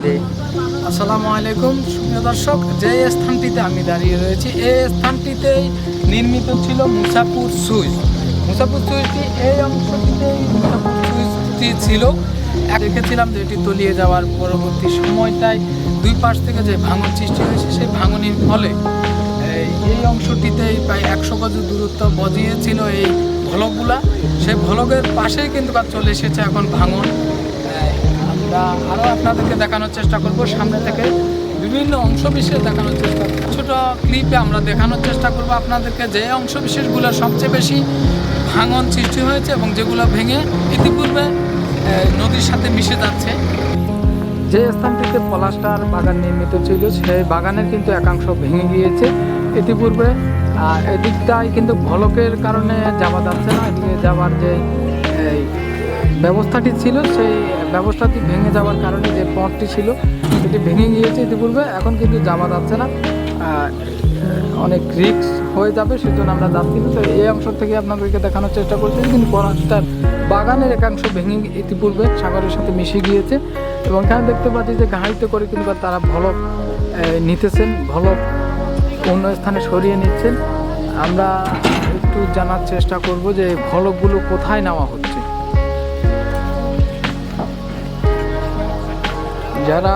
আসসালামু আলাইকুম, সুপ্রিয় দর্শক। যে স্থানটিতে আমি দাঁড়িয়ে রয়েছি, এই স্থানটিতেই নির্মিত ছিল মুসাপুর সুইচ। মুসাপুর সুইচটি এই অংশটিতেই মুসাপুর সুইচটি ছিল। দেখেছিলাম যে এটি তলিয়ে যাওয়ার পরবর্তী সময়টায় দুই পাশ থেকে যে ভাঙন সৃষ্টি হয়েছে, সেই ভাঙনের ফলে এই- অংশটিতেই প্রায় একশো গজ দূরত্ব বজিয়েছিল এই ভলকগুলা। সেই ভলকের পাশেই কিন্তু চলে এসেছে এখন ভাঙন। আমরা আরও আপনাদেরকে দেখানোর চেষ্টা করব। সামনে থেকে বিভিন্ন অংশ বিশেষ দেখানোর চেষ্টা ছোটো ক্লিপে আমরা দেখানোর চেষ্টা করব আপনাদেরকে যে অংশ বিশেষগুলো সবচেয়ে বেশি ভাঙন সৃষ্টি হয়েছে এবং যেগুলো ভেঙে ইতিপূর্বে নদীর সাথে মিশে যাচ্ছে। যে স্থানটিতে পলাশটার বাগান নির্মিত ছিল, সেই বাগানের কিন্তু একাংশ ভেঙে গিয়েছে ইতিপূর্বে। আর এদিকটাই কিন্তু ভলকের কারণে যাওয়া যাচ্ছে না। এদিকে যাওয়ার যে ব্যবস্থাটি ছিল, সেই ব্যবস্থাটি ভেঙে যাওয়ার কারণে যে পথটি ছিল সেটি ভেঙে গিয়েছে ইতিপূর্বে এখন কিন্তু যাওয়া যাচ্ছে না। অনেক রিস্ক হয়ে যাবে, সেজন্য আমরা যাচ্ছি না। তো এই অংশ থেকে আপনাদেরকে দেখানোর চেষ্টা করছি, কিন্তু পলাশটার বাগানের একাংশ ভেঙে ইতিপূর্বে সাগরের সাথে মিশে গিয়েছে। এবং এখানে দেখতে পাচ্ছি যে গাড়িতে করে কিন্তু তারা ভলক নিতেছেন ভলক অন্য স্থানে সরিয়ে নিচ্ছেন। আমরা একটু জানার চেষ্টা করব যে ভলকগুলো কোথায় নেওয়া হচ্ছে। যারা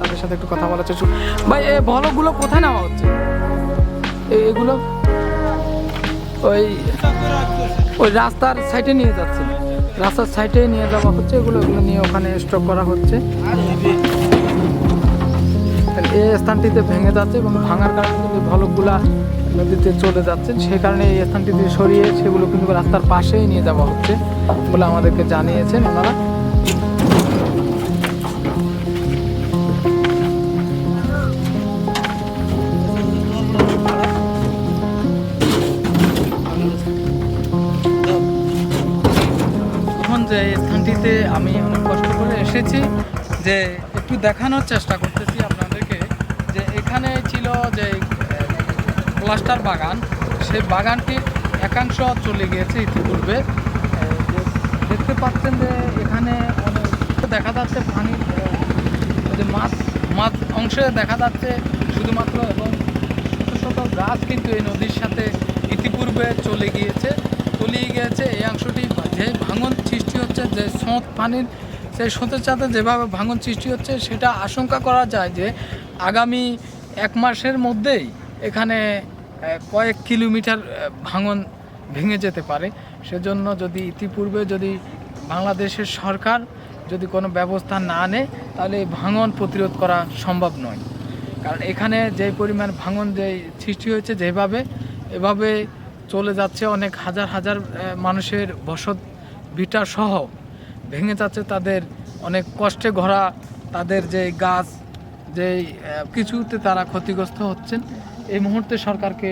তাদের সাথে একটু কথা বলার চেষ্টা ভাই এই ভলকগুলো কোথায় নেওয়া হচ্ছে? এগুলো ওই ওই রাস্তার সাইডে নিয়ে যাচ্ছে। রাস্তার সাইডে নিয়ে যাওয়া হচ্ছে, এগুলো এগুলো নিয়ে ওখানে স্টক করা হচ্ছে। এই স্থানটিতে ভেঙে যাচ্ছে এবং ভাঙার কারণে কিন্তু ভলকগুলা নদীতে চলে যাচ্ছে। সে কারণে এই স্থানটিতে সরিয়ে সেগুলো কিন্তু রাস্তার পাশেই নিয়ে যাওয়া হচ্ছে বলে আমাদেরকে জানিয়েছেন ওনারা। যে স্থানটিতে আমি অনেক কষ্ট করে এসেছি, যে একটু দেখানোর চেষ্টা করতেছি আপনাদেরকে, যে এখানে ছিল যে প্লাস্টার বাগান, সেই বাগানটির একাংশ চলে গিয়েছে ইতিপূর্বে। দেখতে পাচ্ছেন যে এখানে অনেক দেখা যাচ্ছে, পানি যে মাছ মাছ অংশে দেখা যাচ্ছে শুধুমাত্র এবং শত শত গাছ কিন্তু এই নদীর সাথে ইতিপূর্বে চলে গিয়েছে, তলিয়ে গিয়েছে। এই অংশটি যে ভাঙন যে স্রোত পানির, সেই স্রোতের সাথে যেভাবে ভাঙন সৃষ্টি হচ্ছে, সেটা আশঙ্কা করা যায় যে আগামী এক মাসের মধ্যেই এখানে কয়েক কিলোমিটার ভাঙন ভেঙে যেতে পারে। সেজন্য যদি ইতিপূর্বে যদি বাংলাদেশের সরকার যদি কোনো ব্যবস্থা না নেয়, তাহলে ভাঙন প্রতিরোধ করা সম্ভব নয়। কারণ এখানে যে পরিমাণ ভাঙন যে সৃষ্টি হয়েছে যেভাবে, এভাবে চলে যাচ্ছে অনেক হাজার হাজার মানুষের বসত ভিটা সহ। ভেঙে যাচ্ছে, তাদের অনেক কষ্টে ঘোরা তাদের যে গাছ, যে কিছুতে তারা ক্ষতিগ্রস্ত হচ্ছেন। এই মুহূর্তে সরকারকে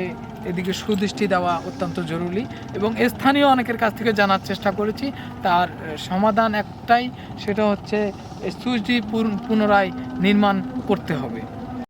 এদিকে সুদৃষ্টি দেওয়া অত্যন্ত জরুরি এবং স্থানীয় অনেকের কাছ থেকে জানার চেষ্টা করেছি। তার সমাধান একটাই, সেটা হচ্ছে সুইচটি পুনরায় নির্মাণ করতে হবে।